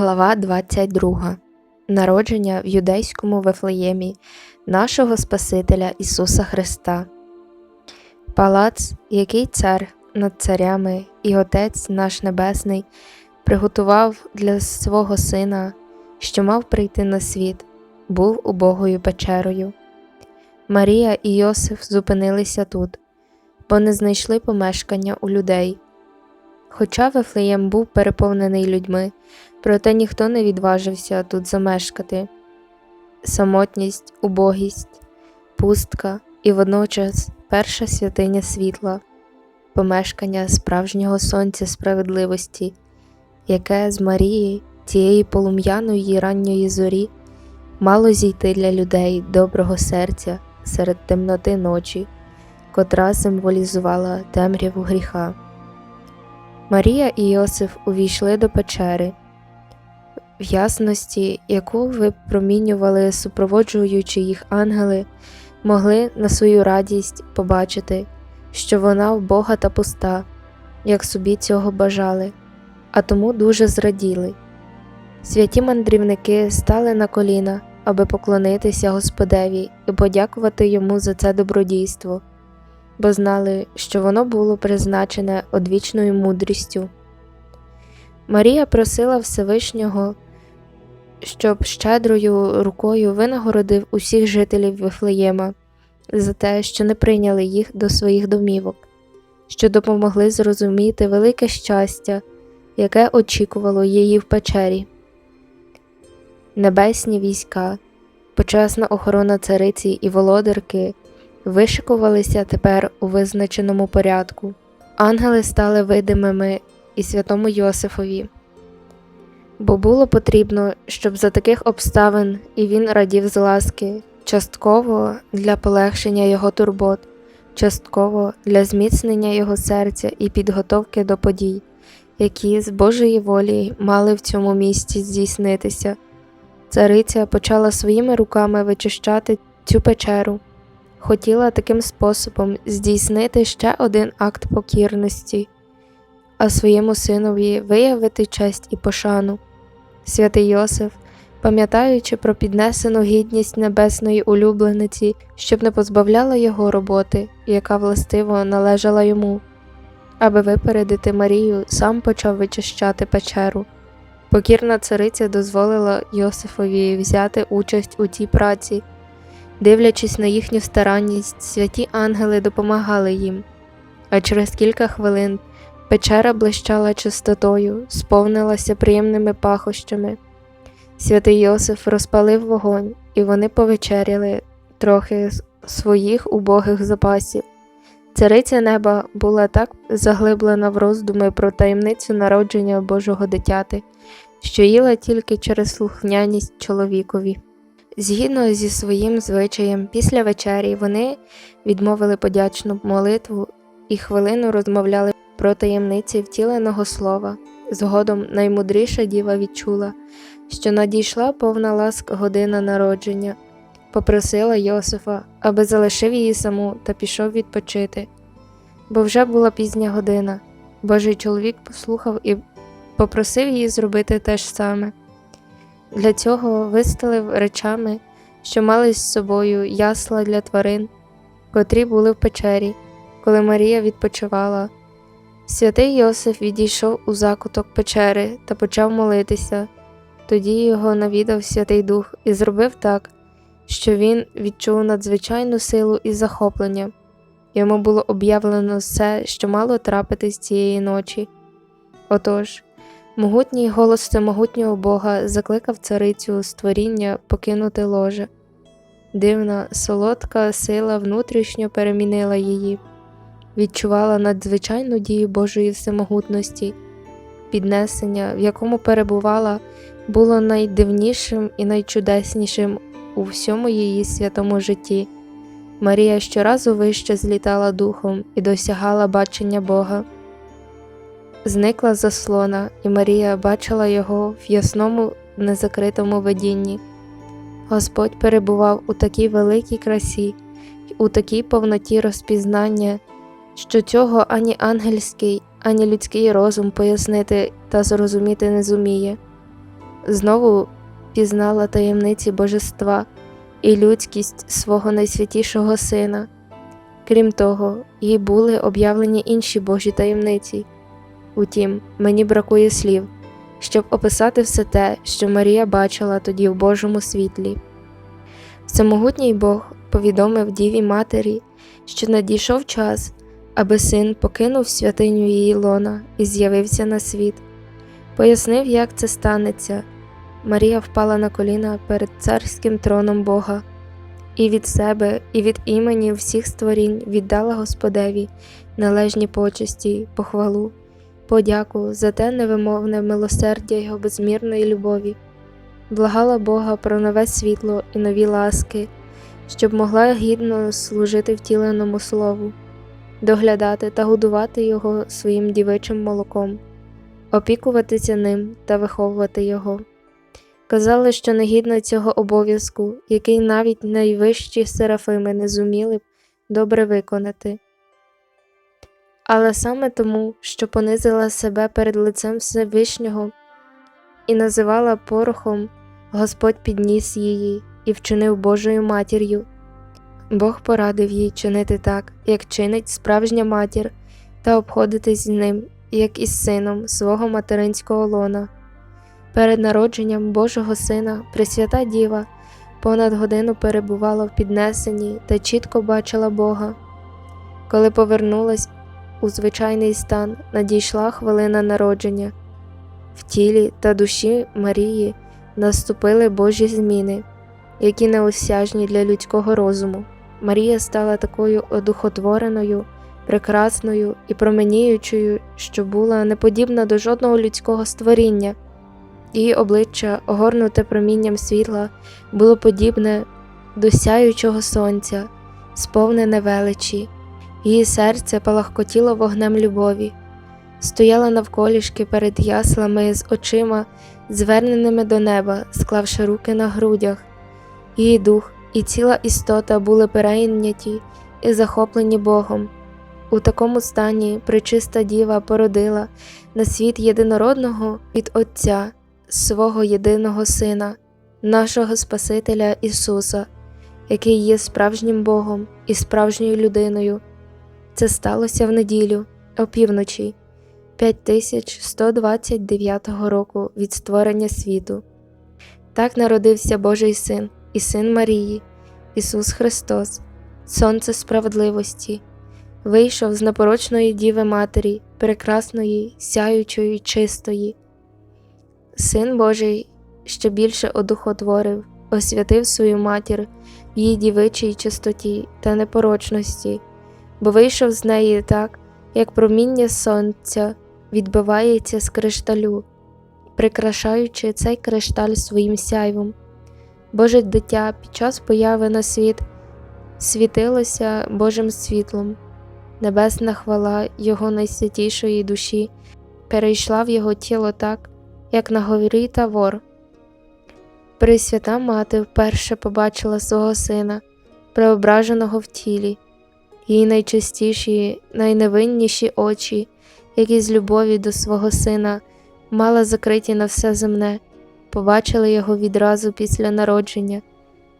Глава 22. Народження в юдейському Вифлеємі нашого Спасителя Ісуса Христа. Палац, який цар над царями і Отець наш Небесний приготував для свого Сина, що мав прийти на світ, був убогою печерою. Марія і Йосиф зупинилися тут, бо не знайшли помешкання у людей. Хоча Вифлеєм був переповнений людьми, проте ніхто не відважився тут замешкати. Самотність, убогість, пустка і водночас перша святиня світла, помешкання справжнього сонця справедливості, яке з Марії, тієї полум'яної ранньої зорі, мало зійти для людей доброго серця серед темноти ночі, котра символізувала темряву гріха. Марія і Йосиф увійшли до печери, в ясності, яку випромінювали супроводжуючи їх ангели, могли на свою радість побачити, що вона вбога та пуста, як собі цього бажали, а тому дуже зраділи. Святі мандрівники стали на коліна, аби поклонитися Господеві і подякувати йому за це добродійство бо знали, що воно було призначене одвічною мудрістю. Марія просила Всевишнього, щоб щедрою рукою винагородив усіх жителів Вифлеєма за те, що не прийняли їх до своїх домівок, що допомогли зрозуміти велике щастя, яке очікувало її в печері. Небесні війська, почесна охорона цариці і володарки вишикувалися тепер у визначеному порядку. Ангели стали видимими і святому Йосифові, бо було потрібно, щоб за таких обставин і він радів з ласки, частково для полегшення його турбот, частково для зміцнення його серця і підготовки до подій, які з Божої волі мали в цьому місці здійснитися. Цариця почала своїми руками вичищати цю печеру хотіла таким способом здійснити ще один акт покірності, а своєму синові виявити честь і пошану. Святий Йосиф, пам'ятаючи про піднесену гідність небесної улюблениці, щоб не позбавляла його роботи, яка властиво належала йому, аби випередити Марію, сам почав вичищати печеру. Покірна цариця дозволила Йосифові взяти участь у тій праці. Дивлячись на їхню старанність, святі ангели допомагали їм, а через кілька хвилин печера блищала чистотою, сповнилася приємними пахощами. Святий Йосиф розпалив вогонь, і вони повечеряли трохи своїх убогих запасів. Цариця неба була так заглиблена в роздуми про таємницю народження Божого дитяти, що їла тільки через слухняність чоловікові. Згідно зі своїм звичаєм, після вечері вони відмовили подячну молитву і хвилину розмовляли про таємниці втіленого слова. Згодом наймудріша діва відчула, що надійшла повна ласк година народження, попросила Йосифа, аби залишив її саму та пішов відпочити, бо вже була пізня година. Божий чоловік послухав і попросив її зробити те ж саме. Для цього вистелив речами, що мали з собою ясла для тварин, котрі були в печері, коли Марія відпочивала. Святий Йосиф відійшов у закуток печери та почав молитися. Тоді його навідав Святий Дух і зробив так, що він відчув надзвичайну силу і захоплення. Йому було об'явлено все, що мало трапитись цієї ночі. Отож, Могутній голос всемогутнього Бога закликав царицю створіння покинути ложе. Дивна, солодка сила внутрішньо перемінила її, відчувала надзвичайну дію Божої всемогутності, піднесення, в якому перебувала, було найдивнішим і найчудеснішим у всьому її святому житті. Марія щоразу вище злітала духом і досягала бачення Бога. Зникла заслона, і Марія бачила його в ясному незакритому видінні. Господь перебував у такій великій красі у такій повноті розпізнання, що цього ані ангельський, ані людський розум пояснити та зрозуміти не зуміє. знову пізнала таємниці божества і людськість свого найсвятішого сина. Крім того, їй були об'явлені інші Божі таємниці. Утім, мені бракує слів, щоб описати все те, що Марія бачила тоді в Божому світлі. Всемогутній Бог повідомив Діві Матері, що надійшов час, аби син покинув святиню її лона і з'явився на світ. Пояснив, як це станеться. Марія впала на коліна перед царським троном Бога і від себе, і від імені всіх створінь віддала Господеві належні почесті, похвалу, подяку за те невимовне милосердя його безмірної любові, благала Бога про нове світло і нові ласки, щоб могла гідно служити втіленому слову, доглядати та годувати його своїм дівичим молоком, опікуватися ним та виховувати його. Казали, що негідно цього обов'язку, який навіть найвищі серафими не зуміли б добре виконати. Але саме тому, що понизила себе перед лицем Всевишнього і називала порохом, Господь підніс її і вчинив Божою матір'ю. Бог порадив їй чинити так, як чинить справжня матір, та обходитись з ним, як із сином свого материнського лона. Перед народженням Божого Сина Пресвята Діва понад годину перебувала в піднесенні та чітко бачила Бога. Коли повернулась у звичайний стан, надійшла хвилина народження. В тілі та душі Марії наступили Божі зміни, які неосяжні для людського розуму. Марія стала такою одухотвореною, прекрасною і променіючою, що була неподібна до жодного людського створіння. Її обличчя, огорнуте промінням світла, було подібне до сяючого сонця, сповнене величі, її серце палахкотіло вогнем любові, стояла навколішки перед яслами з очима, зверненими до неба, склавши руки на грудях. Її дух і ціла істота були перейняті і захоплені Богом. У такому стані причиста діва породила на світ єдинородного від Отця свого єдиного Сина, нашого Спасителя Ісуса, який є справжнім Богом і справжньою людиною. Це сталося в неділю, опівночі 5129 року від створення світу. Так народився Божий Син і Син Марії, Ісус Христос, Сонце справедливості, вийшов з непорочної Діви Матері, прекрасної, сяючої, чистої. Син Божий ще більше одухотворив, освятив свою матір в її дівичій чистоті та непорочності, бо вийшов з неї так, як проміння сонця відбивається з кришталю, прикрашаючи цей кришталь своїм сяйвом. Боже дитя під час появи на світ світилося Божим світлом, небесна хвала Його найсвятішої душі перейшла в його тіло так, як на горі Тавор. Пресвята мати вперше побачила свого сина, преображеного в тілі, її найчистіші, найневинніші очі, які з любові до свого сина мала закриті на все земне, побачили його відразу після народження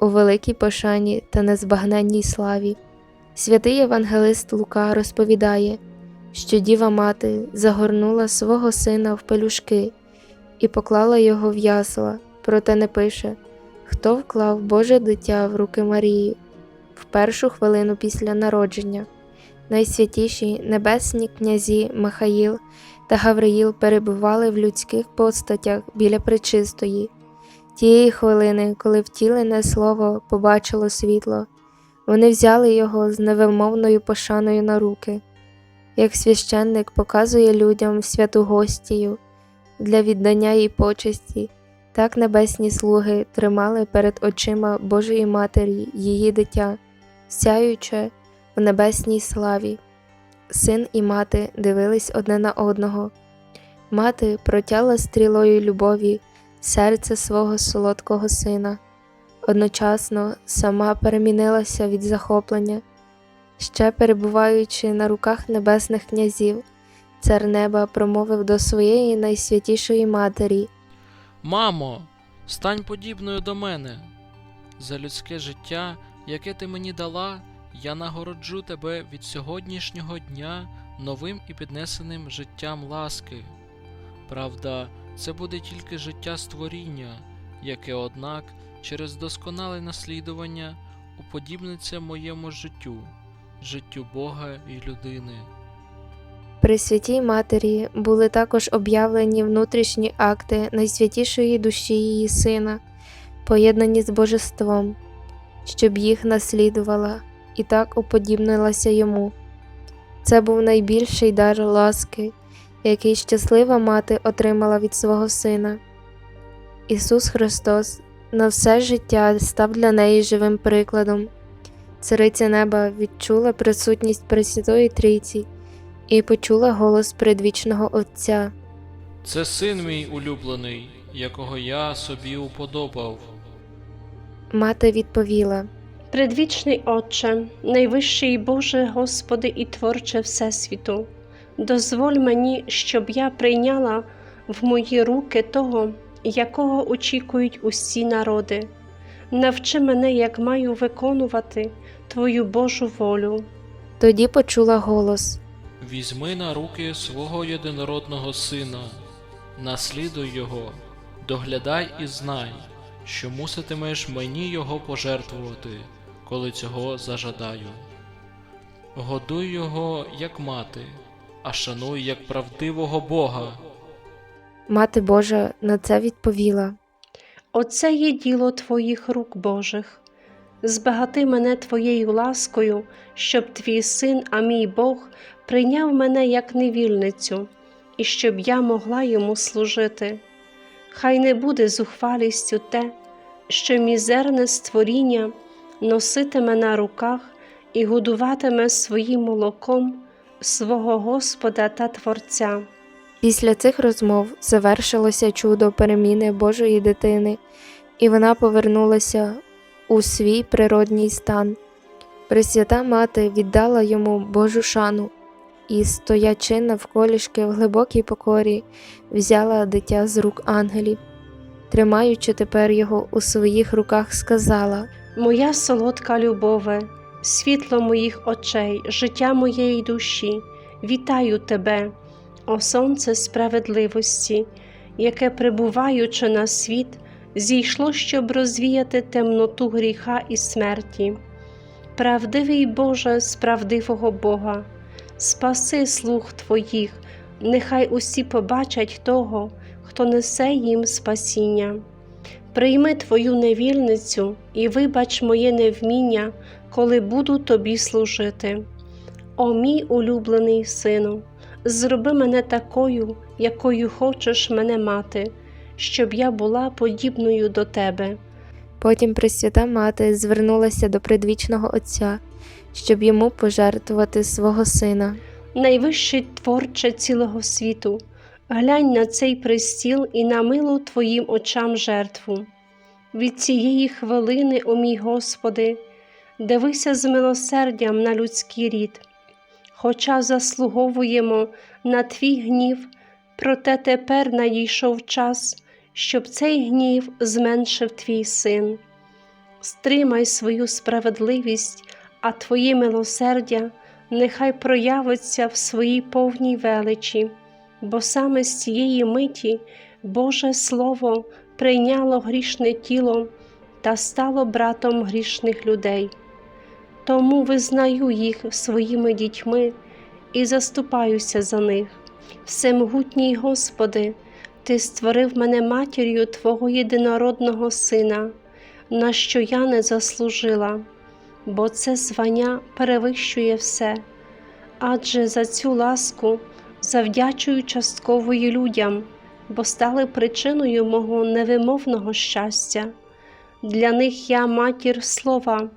у великій пошані та незбагненній славі. Святий Євангелист Лука розповідає, що Діва Мати загорнула свого сина в пелюшки і поклала його в ясла, проте не пише, хто вклав Боже дитя в руки Марії в першу хвилину після народження. Найсвятіші небесні князі Михаїл та Гавриїл перебували в людських постатях біля пречистої. Тієї хвилини, коли втілене слово побачило світло, вони взяли його з невимовною пошаною на руки, як священник показує людям святу гостію для віддання їй почесті, так небесні слуги тримали перед очима Божої Матері її дитя, сяюче в небесній славі. Син і мати дивились одне на одного. Мати протяла стрілою любові серце свого солодкого сина, одночасно сама перемінилася від захоплення, ще перебуваючи на руках небесних князів, цар неба промовив до своєї найсвятішої матері Мамо, стань подібною до мене. За людське життя, яке ти мені дала, я нагороджу тебе від сьогоднішнього дня новим і піднесеним життям ласки. Правда, це буде тільки життя створіння, яке, однак, через досконале наслідування уподібниться моєму життю, життю Бога і людини. При святій матері були також об'явлені внутрішні акти найсвятішої душі її сина, поєднані з божеством, щоб їх наслідувала і так уподібнилася йому. Це був найбільший дар ласки, який щаслива мати отримала від свого сина. Ісус Христос на все життя став для неї живим прикладом. Цариця неба відчула присутність Пресвятої Трійці і почула голос предвічного Отця. Це син мій улюблений, якого я собі уподобав. Мати відповіла: Предвічний Отче, найвищий Боже Господи і Творче Всесвіту, дозволь мені, щоб я прийняла в мої руки того, якого очікують усі народи. Навчи мене, як маю виконувати Твою Божу волю. тоді почула голос. Візьми на руки свого єдинородного сина, наслідуй його, доглядай і знай, що муситимеш мені його пожертвувати, коли цього зажадаю. Годуй його, як мати, а шануй як правдивого Бога. Мати Божа на це відповіла. Оце є діло Твоїх рук Божих. Збагати мене Твоєю ласкою, щоб Твій син, а мій Бог, прийняв мене як невільницю, і щоб я могла йому служити. Хай не буде зухвалістю те, що мізерне створіння носитиме на руках і годуватиме своїм молоком свого Господа та Творця. Після цих розмов завершилося чудо переміни Божої дитини, і вона повернулася у свій природній стан. Пресвята мати віддала йому Божу шану і, стоячи навколішки в глибокій покорі, взяла дитя з рук ангелів, тримаючи тепер його у своїх руках, сказала. Моя солодка любове, світло моїх очей, життя моєї душі, вітаю тебе, о сонце справедливості, яке, прибуваючи на світ, зійшло, щоб розвіяти темноту гріха і смерті. Правдивий Боже, з правдивого Бога, спаси слух Твоїх, нехай усі побачать того, хто несе їм спасіння. Прийми Твою невільницю і вибач моє невміння, коли буду тобі служити. О мій улюблений сину, зроби мене такою, якою хочеш мене мати, щоб я була подібною до тебе. Потім Пресвята мати звернулася до предвічного Отця, щоб йому пожертвувати свого сина. Найвищий творче цілого світу, глянь на цей пристіл і на милу Твоїм очам жертву. Від цієї хвилини, о мій Господи, дивися з милосердям на людський рід. Хоча заслуговуємо на Твій гнів, проте тепер надійшов час, щоб цей гнів зменшив Твій син. Стримай свою справедливість, а Твоє милосердя нехай проявиться в своїй повній величі, бо саме з цієї миті Боже Слово прийняло грішне тіло та стало братом грішних людей. Тому визнаю їх своїми дітьми і заступаюся за них. Всемогутній Господи, Ти створив мене матір'ю Твого єдинородного Сина, на що я не заслужила, бо це звання перевищує все. Адже за цю ласку завдячую частково людям, бо стали причиною мого невимовного щастя. Для них я матір слова,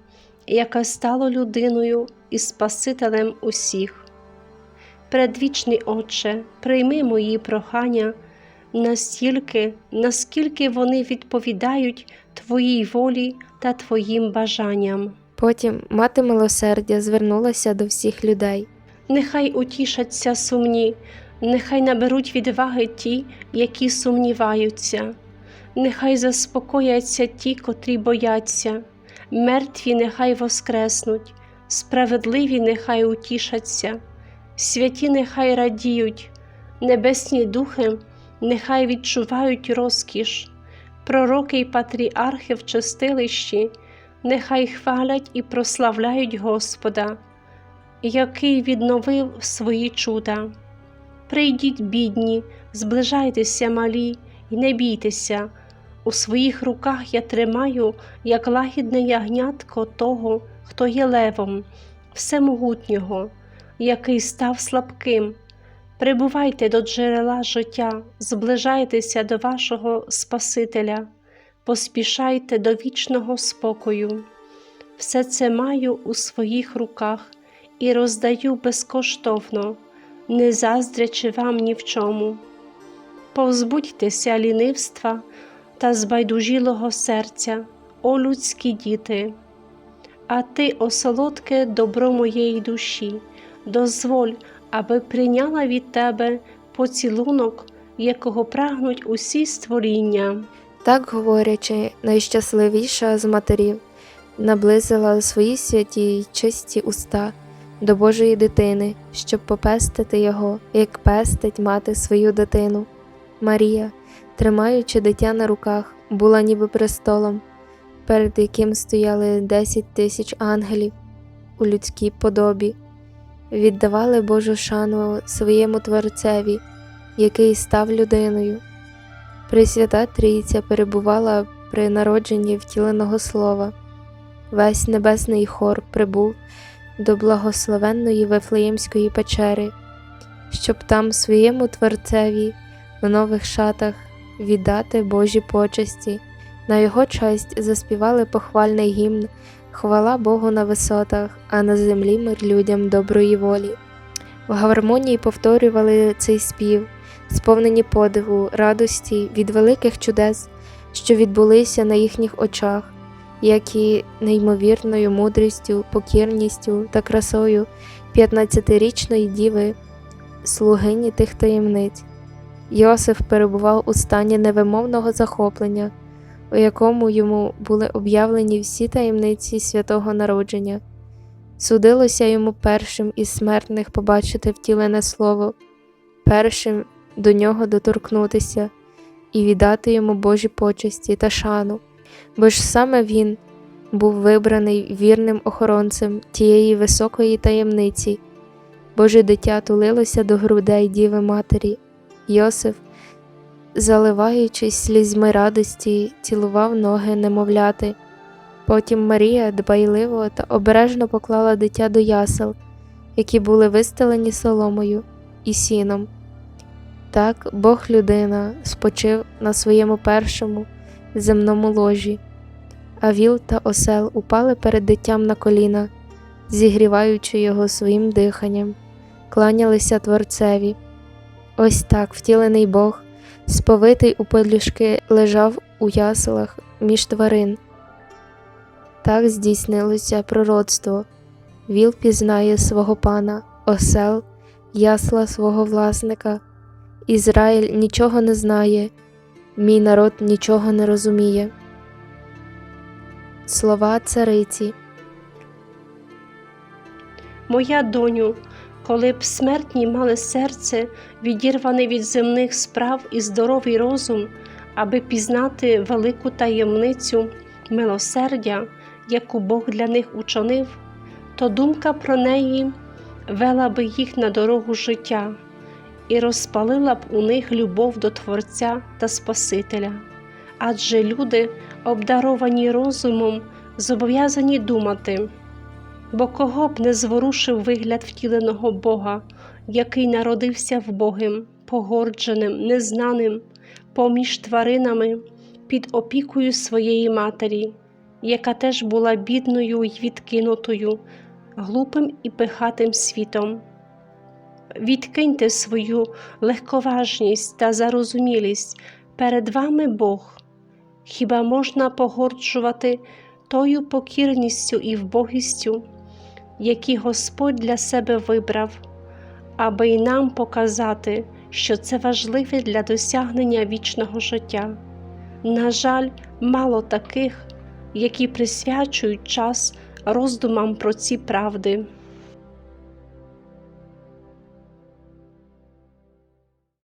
яка стала людиною і Спасителем усіх. Предвічний Отче, прийми мої прохання настільки, наскільки вони відповідають Твоїй волі та Твоїм бажанням. Потім мати милосердя звернулася до всіх людей. Нехай утішаться сумні, нехай наберуть відваги ті, які сумніваються. Нехай заспокояться ті, котрі бояться, мертві нехай воскреснуть, справедливі нехай утішаться, святі нехай радіють, небесні духи нехай відчувають розкіш, пророки й патріархи в чистилищі, нехай хвалять і прославляють Господа, який відновив свої чуда. Прийдіть, бідні, зближайтеся, малі, і не бійтеся. У своїх руках я тримаю, як лагідне ягнятко того, хто є левом, всемогутнього, який став слабким. Прибувайте до джерела життя, зближайтеся до вашого Спасителя, поспішайте до вічного спокою. Все це маю у своїх руках і роздаю безкоштовно, не заздрячи вам ні в чому. Позбудьтеся лінивства та збайдужілого серця, о людські діти, а ти, о солодке добро моєї душі, дозволь, аби прийняла від тебе поцілунок, якого прагнуть усі створіння. Так говорячи, найщасливіша з матерів наблизила свої святі й чисті уста до Божої дитини, щоб попестити його, як пестить мати свою дитину. Марія, тримаючи дитя на руках, була ніби престолом, перед яким стояли десять тисяч ангелів у людській подобі, віддавали Божу шану своєму Творцеві, який став людиною. Пресвята Трійця перебувала при народженні втіленого слова. Весь небесний хор прибув до благословенної Вифлеємської печери, щоб там своєму Творцеві в нових шатах віддати Божі почесті. На його честь заспівали похвальний гімн, хвала Богу на висотах, а на землі мир людям доброї волі. В гармонії повторювали цей спів, сповнені подиву, радості від великих чудес, що відбулися на їхніх очах, як і неймовірною мудрістю, покірністю та красою 15-річної діви, слугині тих таємниць. Йосиф перебував у стані невимовного захоплення, у якому йому були об'явлені всі таємниці святого народження. Судилося йому першим із смертних побачити втілене слово, першим до нього доторкнутися і віддати йому Божі почесті та шану, бо ж саме він був вибраний вірним охоронцем тієї високої таємниці. Боже дитя тулилося до грудей Діви Матері. Йосиф, заливаючись слізьми радості, цілував ноги немовляти. Потім Марія дбайливо та обережно поклала дитя до ясел, які були вистелені соломою і сіном. Так Бог людина спочив на своєму першому земному ложі, а віл та осел упали перед дитям на коліна, зігріваючи його своїм диханням, кланялися Творцеві. Ось так втілений Бог, сповитий у подлюшки, лежав у яслах між тварин. Так здійснилося пророцтво. Віл пізнає свого пана, осел, ясла свого власника. Ізраїль нічого не знає, мій народ нічого не розуміє. Слова цариці. Моя доню, коли б смертні мали серце, відірване від земних справ і здоровий розум, аби пізнати велику таємницю милосердя, яку Бог для них учинив, то думка про неї вела би їх на дорогу життя і розпалила б у них любов до Творця та Спасителя. Адже люди, обдаровані розумом, зобов'язані думати. Бо кого б не зворушив вигляд втіленого Бога, який народився вбогим, погордженим, незнаним, поміж тваринами, під опікою своєї матері, яка теж була бідною й відкинутою, глупим і пихатим світом. Відкиньте свою легковажність та зарозумілість перед вами Бог. Хіба можна погорджувати тою покірністю і вбогістю, які Господь для себе вибрав, аби й нам показати, що це важливе для досягнення вічного життя. На жаль, мало таких, які присвячують час роздумам про ці правди.